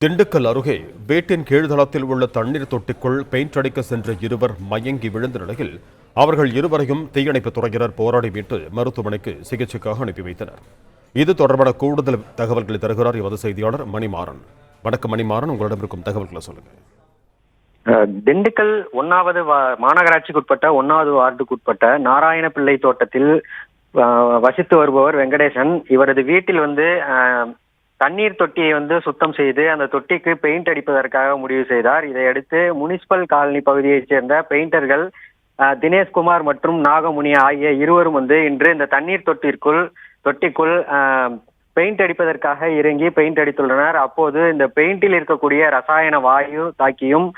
திண்டுக்கல் அருகே வீட்டின் கீழ்தளத்தில் உள்ள தண்ணீர் தொட்டிக்குள் பெயிண்ட் அடிக்க சென்ற இருவர் மயங்கி விழுந்த நிலையில் அவர்கள் இருவரையும் தீயணைப்புத் துறையினர் போராடி மீட்டு மருத்துவமனைக்கு சிகிச்சைக்காக அனுப்பி வைத்தனர். இது தொடர்பான கூடுதல் தகவல்களை தருகிறார் எமது செய்தியாளர் மணிமாறன். வணக்கம் மணிமாறன் உங்களிடம் இருக்கும் தகவல்களை சொல்லுங்க அஹ், திண்டுக்கல் ஒன்னாவது மாநகராட்சிக்குட்பட்ட மாநகராட்சிக்கு உட்பட்ட ஒன்னாவது வார்டுக்கு உட்பட்ட நாராயணபிள்ளை தோட்டத்தில் அஹ், வசித்து வருபவர் வெங்கடேசன். இவரது வீட்டில் வந்து தண்ணீர் தொட்டியை வந்து சுத்தம் செய்து அந்த தொட்டிக்கு பெயிண்ட் அடிப்பதற்காக முடிவு செய்தார். இதையடுத்து முனிசிபல் காலனி பகுதியைச் சேர்ந்த பெயிண்டர்கள் அஹ், தினேஷ்குமார் மற்றும் நாகமுனி ஆகிய இருவரும் வந்து இன்று இந்த தண்ணீர் தொட்டிற்குள் தொட்டிக்குள் பெயிண்ட் அடிப்பதற்காக இறங்கி பெயிண்ட் அடித்துள்ளனர். அப்போது இந்த பெயிண்டில் இருக்கக்கூடிய ரசாயன வாயு தாக்கியும்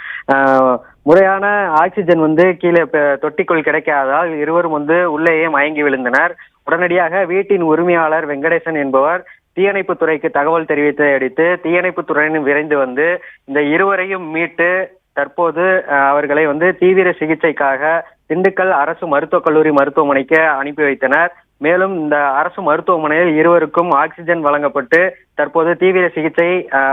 முறையான ஆக்சிஜன் வந்து கீழே தொட்டிக்குள் கிடைக்காததால் இருவரும் வந்து உள்ளேயே மயங்கி விழுந்தனர். உடனடியாக வீட்டின் உரிமையாளர் வெங்கடேசன் என்பவர் தீயணைப்பு துறைக்கு தகவல் தெரிவித்ததை அடுத்து தீயணைப்பு துறையினர் விரைந்து வந்து இந்த இருவரையும் மீட்டு தற்போது அவர்களை வந்து தீவிர சிகிச்சைக்காக திண்டுக்கல் அரசு மருத்துவக் கல்லூரி மருத்துவமனைக்கு அனுப்பி வைத்தனர். மேலும் இந்த அரசு மருத்துவமனையில் இருவருக்கும் ஆக்சிஜன் வழங்கப்பட்டு தற்போது தீவிர சிகிச்சை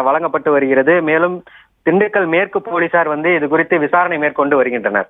வழங்கப்பட்டு வருகிறது. மேலும் திண்டுக்கல் மேற்கு போலீசார் வந்து இது குறித்து விசாரணை மேற்கொண்டு வருகின்றனர்.